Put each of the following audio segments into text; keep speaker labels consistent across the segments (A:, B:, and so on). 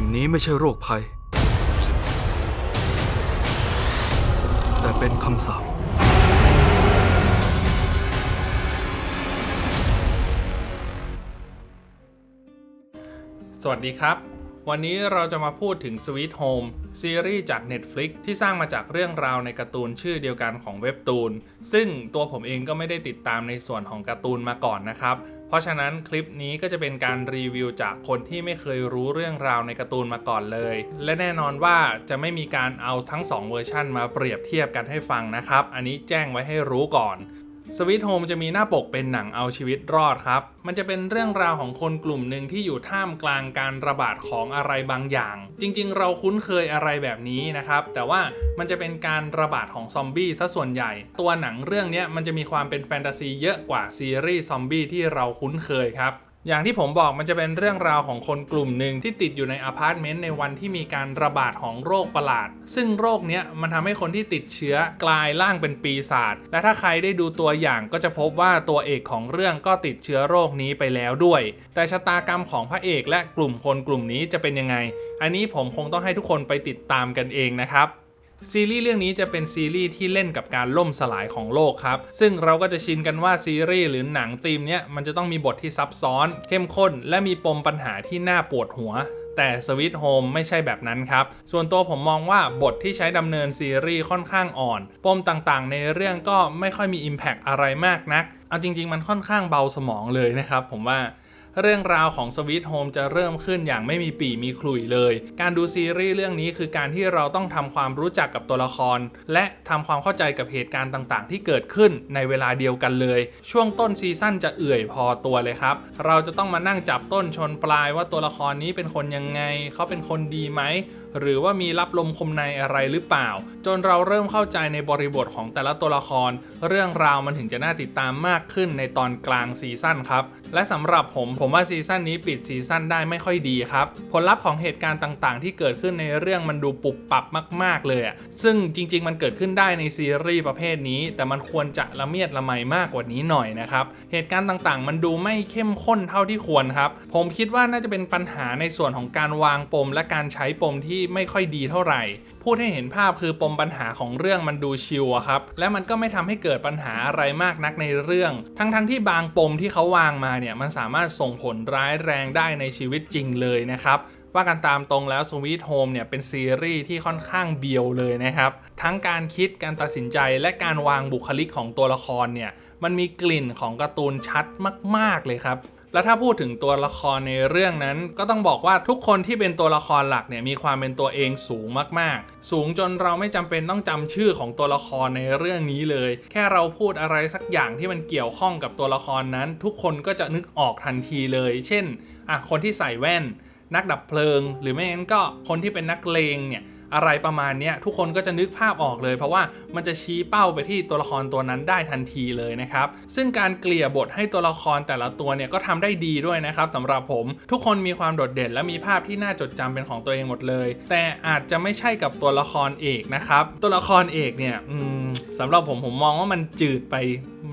A: สิ่งนี้ไม่ใช่โรคภัย แต่เป็นคำสาป
B: สวัสดีครับ วันนี้เราจะมาพูดถึง Sweet Home ซีรีส์จาก Netflix ที่สร้างมาจากเรื่องราวในการ์ตูนชื่อเดียวกันของเว็บตูน ซึ่งตัวผมเองก็ไม่ได้ติดตามในส่วนของการ์ตูนมาก่อนนะครับ ราะฉะนั้นคลิปนี้ก็จะเป็นการรีวิวจากคนที่ไม่เคยรู้เรื่องราวในการ์ตูนมาก่อนเลย และแน่นอนว่าจะไม่มีการเอาทั้ง 2 เวอร์ชันมาเปรียบเทียบกันให้ฟังนะครับ อันนี้แจ้งไว้ให้รู้ก่อน สวิตโฮมจะมีหน้าปกเป็นหนังเอาชีวิตรอดครับ มันจะเป็นเรื่องราวของคนกลุ่มหนึ่งที่อยู่ท่ามกลางการระบาดของอะไรบางอย่าง จริงๆ เราคุ้นเคยอะไรแบบนี้นะครับ แต่ว่ามันจะเป็นการระบาดของซอมบี้ซะส่วนใหญ่ ตัวหนังเรื่องนี้มันจะมีความเป็นแฟนตาซีเยอะกว่าซีรีส์ซอมบี้ที่เราคุ้นเคยครับ อย่างที่ผมบอกมันจะเป็นเรื่องราวของคนกลุ่มหนึ่งที่ติดอยู่ในอพาร์ตเมนต์ในวันที่มีการระบาดของโรคประหลาด ซึ่งโรคเนี้ยมันทำให้คนที่ติดเชื้อกลายร่างเป็นปีศาจและถ้าใครได้ดูตัวอย่างก็จะพบว่าตัวเอกของเรื่องก็ติดเชื้อโรคนี้ไปแล้วด้วย แต่ชะตากรรมของพระเอกและกลุ่มคนกลุ่มนี้จะเป็นยังไง อันนี้ผมคงต้องให้ทุกคนไปติดตามกันเองนะครับ ซีรีส์เรื่องนี้จะเป็นซีรีส์ที่เล่นกับการล่มสลายของโลกครับ ซึ่งเราก็จะชินกันว่าซีรีส์หรือหนังธีมเนี้ยมันจะต้องมีบทที่ซับซ้อน เข้มข้น และมีปมปัญหาที่น่าปวดหัวแต่สวิตโฮมไม่ใช่แบบนั้นครับ ส่วนตัวผมมองว่าบทที่ใช้ดำเนินซีรีส์ค่อนข้างอ่อน ปมต่างๆ ในเรื่องก็ไม่ค่อยมี Impact อะไรมากนัก เอาจริง ๆ มันค่อนข้างเบาสมองเลยนะครับผมว่า เรื่องราวของสวิตโฮมจะเริ่มขึ้นอย่างไม่มีปีมีขลุ่ยเลย การดูซีรีส์เรื่องนี้คือการที่เราต้องทำความรู้จักกับตัวละคร และทำความเข้าใจกับเหตุการณ์ต่างๆ ที่เกิดขึ้นในเวลาเดียวกันเลย ช่วงต้นซีซั่นจะเอื่อยพอตัวเลยครับ เราจะต้องมานั่งจับต้นชนปลายว่าตัวละครนี้เป็นคนยังไง เขาเป็นคนดีไหม หรือว่ามีรับลมคมในอะไรหรือเปล่า จนเราเริ่มเข้าใจในบริบทของแต่ละตัวละคร เรื่องราวมันถึงจะน่าติดตามมากขึ้นในตอนกลางซีซั่นครับและสำหรับผมผมว่าซีซั่นนี้ปิดซีซั่นได้ไม่ค่อยดีครับผลลัพธ์ของเหตุการณ์ต่างๆ ที่เกิดขึ้นในเรื่องมันดูปุบปับมาก ๆ เลยอะซึ่งจริง ๆ มันเกิดขึ้นได้ในซีรีส์ประเภทนี้ แต่มันควรจะละเมียดละไมมากกว่านี้หน่อยนะครับเหตุการณ์ต่างๆ มันดูไม่เข้มข้นเท่าที่ควรครับผมคิดว่าน่าจะเป็นปัญหาในส่วนของการวางปมและการใช้ปมที่ไม่ค่อยดีเท่าไหร่ พูดให้เห็นภาพคือปมปัญหาของเรื่องมันดูชิลอะครับ และมันก็ไม่ทำให้เกิดปัญหาอะไรมากนักในเรื่อง ทั้งๆทที่บางปมที่เขาวางมาเนี่ยมันสามารถส่งผลร้ายแรงได้ในชีวิตจริงเลยนะครับว่ากันตามตรงแล้ว Sweet Home เนี่ยเป็นซีรีส์ที่ค่อนข้างเบียวเลยนะครับ ทั้งการคิดการตัดสินใจและการวางบุคลิกของตัวละครเนี่ยมันมีกลิ่นของการ์ตูนชัดมาก ๆ เลยครับ แล้วถ้าพูดถึงตัวละครในเรื่องนั้น ก็ต้องบอกว่าทุกคนที่เป็นตัวละครหลักเนี่ยมีความเป็นตัวเองสูงมากๆ สูงจนเราไม่จำเป็นต้องจำชื่อของตัวละครในเรื่องนี้เลย แค่เราพูดอะไรสักอย่างที่มันเกี่ยวข้องกับตัวละครนั้น ทุกคนก็จะนึกออกทันทีเลย เช่นอะคนที่ใส่แว่น นักดับเพลิง หรือไม่งั้นก็คนที่เป็นนักเลงเนี่ย อะไรประมาณนี้ทุกคนก็จะนึกภาพออกเลย เพราะว่ามันจะชี้เป้าไปที่ตัวละครตัวนั้นได้ทันทีเลยนะครับ ซึ่งการเกลี่ยบทให้ตัวละครแต่ละตัวเนี่ยก็ทำได้ดีด้วยนะครับสำหรับผมทุกคนมีความโดดเด่นและมีภาพที่น่าจดจำเป็นของตัวเองหมดเลย แต่อาจจะไม่ใช่กับตัวละครเอกนะครับตัวละครเอกเนี่ยสำหรับผมผมมองว่ามันจืดไป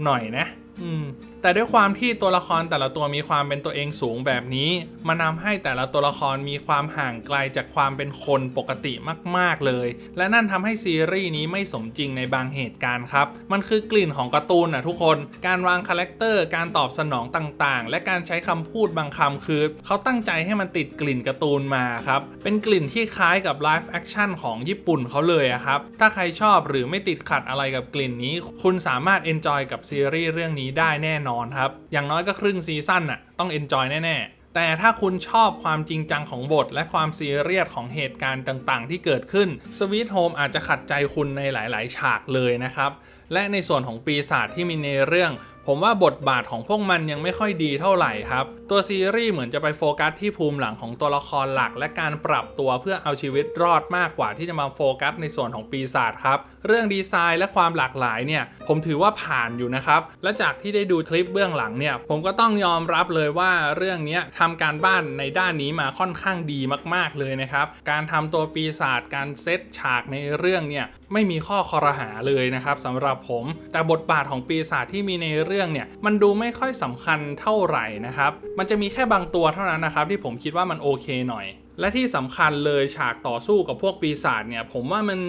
B: หน่อยนะ อืม แต่ด้วยความที่ตัวละครแต่ละตัวมีความเป็นตัวเองสูงแบบนี้มันนำให้แต่ละตัวละครมีความห่างไกลจากความเป็นคนปกติมาก ๆเลย และนั่นทำให้ซีรีส์นี้ไม่สมจริงในบางเหตุการณ์ครับ มันคือกลิ่นของการ์ตูนนะทุกคน การวางคาแรคเตอร์การตอบสนองต่างๆ และการใช้คำพูดบางคำคือเขาตั้งใจให้มันติดกลิ่นการ์ตูนมาครับเป็นกลิ่นที่คล้ายกับไลฟ์แอคชั่นของญี่ปุ่นเขาเลยครับถ้าใครชอบหรือไม่ติดขัดอะไรกับกลิ่นนี้ คุณสามารถเอนจอยกับซีรีส์เรื่องนี้ได้แน่นอนครับ อย่างน้อยก็ครึ่งซีซั่นน่ะต้องเอนจอยแน่ๆ แต่ถ้าคุณชอบความจริงจังของบท และความซีเรียสของเหตุการณ์ต่างๆ ที่เกิดขึ้น Sweet Home อาจจะขัดใจคุณในหลาย ๆ ฉากเลยนะครับ และในส่วนของปีศาจที่มีในเรื่อง ผมว่าบทบาทของพวกมันยังไม่ค่อยดีเท่าไหร่ครับ ตัวซีรีส์เหมือนจะไปโฟกัสที่ภูมิหลังของตัวละครหลัก และการปรับตัวเพื่อเอาชีวิตรอดมากกว่าที่จะมาโฟกัสในส่วนของปีศาจครับ เรื่องดีไซน์และความหลากหลายเนี่ยผมถือว่าผ่านอยู่นะครับ และจากที่ได้ดูคลิปเบื้องหลังเนี่ยผมก็ต้องยอมรับเลยว่าเรื่องนี้ทำการบ้านในด้านนี้มาค่อนข้างดีมาก ๆเลยนะครับ การทำตัวปีศาจการเซตฉากในเรื่องเนี่ยไม่มีข้อคอรหาเลยนะครับสำหรับผม แต่บทบาทของปีศาจที่มีในเรื่องเนี่ยมันดูไม่ค่อยสำคัญเท่าไหร่นะครับมันจะมีแค่บางตัวเท่านั้นนะครับที่ผมคิดว่ามันโอเคหน่อย และที่สำคัญเลยฉากต่อสู้กับพวกปีศาจเนี่ยผมว่ามัน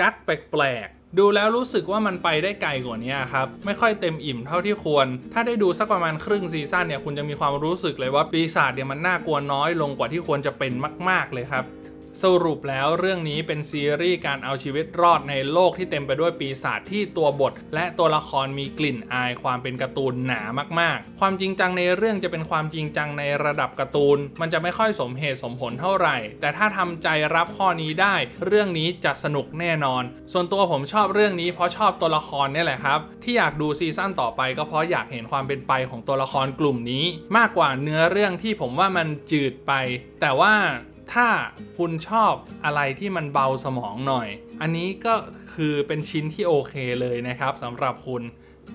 B: กักแปลกๆดูแล้วรู้สึกว่ามันไปได้ไกลกว่านี้ครับ ไม่ค่อยเต็มอิ่มเท่าที่ควร ถ้าได้ดูสักประมาณครึ่งซีซั่นเนี่ยคุณจะมีความรู้สึกเลยว่าปีศาจเนี่ยมันน่ากลัวน้อยลงกว่าที่ควรจะเป็นมาก ๆเลยครับ สรุปแล้วเรื่องนี้เป็นซีรีส์การเอาชีวิตรอดในโลกที่เต็มไปด้วยปีศาจที่ตัวบท และตัวละครมีกลิ่นอายความเป็นการ์ตูนหนามากๆ ความจริงจังในเรื่องจะเป็นความจริงจังในระดับการ์ตูน มันจะไม่ค่อยสมเหตุสมผลเท่าไหร่ แต่ถ้าทำใจรับข้อนี้ได้ เรื่องนี้จะสนุกแน่นอน ส่วนตัวผมชอบเรื่องนี้เพราะชอบตัวละครนี่แหละครับ ที่อยากดูซีซั่นต่อไปก็เพราะอยากเห็นความเป็นไปของตัวละครกลุ่มนี้ มากกว่าเนื้อเรื่องที่ผมว่ามันจืดไป แต่ว่า ถ้าคุณชอบอะไรที่มันเบาสมองหน่อย อันนี้ก็คือเป็นชิ้นที่โอเคเลยนะครับสำหรับคุณ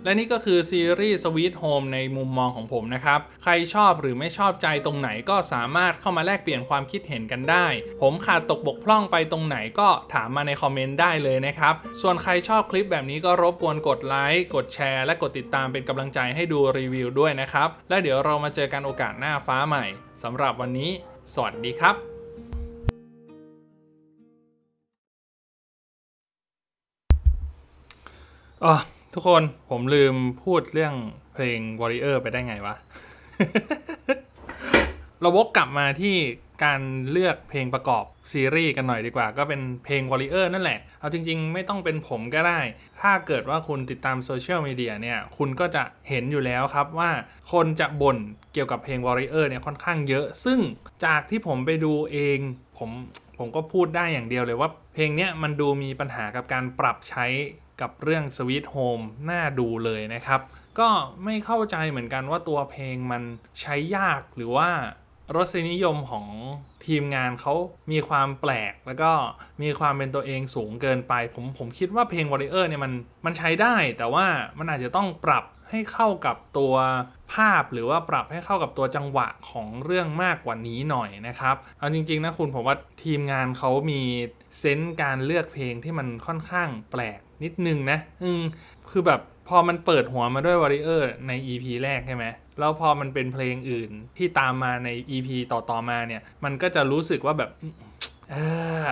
B: และนี่ก็คือซีรีส์ Sweet Home ในมุมมองของผมนะครับ ใครชอบหรือไม่ชอบใจตรงไหนก็สามารถเข้ามาแลกเปลี่ยนความคิดเห็นกันได้ ผมขาดตกบกพร่องไปตรงไหนก็ถามมาในคอมเมนต์ได้เลยนะครับ ส่วนใครชอบคลิปแบบนี้ก็รบกวนกดไลค์กดแชร์ และกดติดตามเป็นกำลังใจให้ดูรีวิวด้วยนะครับ และเดี๋ยวเรามาเจอกันโอกาสหน้าฟ้าใหม่สำหรับวันนี้ สวัสดีครับ อ๋อทุกคนผมลืมพูดเรื่องเพลง Warrior ไปได้ไงวะ เราวกกลับมาที่การเลือกเพลงประกอบซีรีส์กันหน่อยดีกว่า ก็เป็นเพลง Warrior นั่นแหละ เอาจริง ๆ ไม่ต้องเป็นผมก็ได้ ถ้าเกิดว่าคุณติดตามโซเชียลมีเดียเนี่ย คุณก็จะเห็นอยู่แล้วครับว่าคนจะบ่นเกี่ยวกับเพลง Warrior เนี่ยค่อนข้างเยอะ ซึ่งจากที่ผมไปดูเองผมผมก็พูดได้อย่างเดียวเลยว่า เพลงเนี้ยมันดูมีปัญหากับการปรับใช้ กับเรื่อง Sweet Home น่าดูเลยนะครับ ก็ไม่เข้าใจเหมือนกันว่าตัวเพลงมันใช้ยากหรือว่ารสนิยมของทีมงานเขามีความแปลก แล้วก็มีความเป็นตัวเองสูงเกินไป ผมผมคิดว่าเพลง Warrior เนี่ยมันมันใช้ได้ แต่ว่ามันอาจจะต้องปรับให้เข้ากับตัวภาพหรือว่าปรับให้เข้ากับตัวจังหวะของเรื่องมากกว่านี้หน่อยนะครับ เอาจริง ๆ นะคุณผมว่าทีมงานเขามีเซนส์การเลือกเพลงที่มันค่อนข้างแปลก นิดนึงนะอืมคือแบบพอมันเปิดหัวมาด้วยวอริเออร์ใน EP แรกใช่ไหมแล้วพอมันเป็นเพลงอื่นที่ตามมาใน EP ต่อๆมาเนี่ย มันก็จะรู้สึกว่าแบบเออ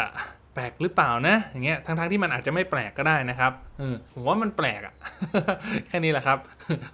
B: แปลกหรือเปล่านะ อย่างเงี้ย ทั้งๆที่มันอาจจะไม่แปลกก็ได้นะครับ เออ ผมว่ามันแปลกอะ แค่นี้แหละครับ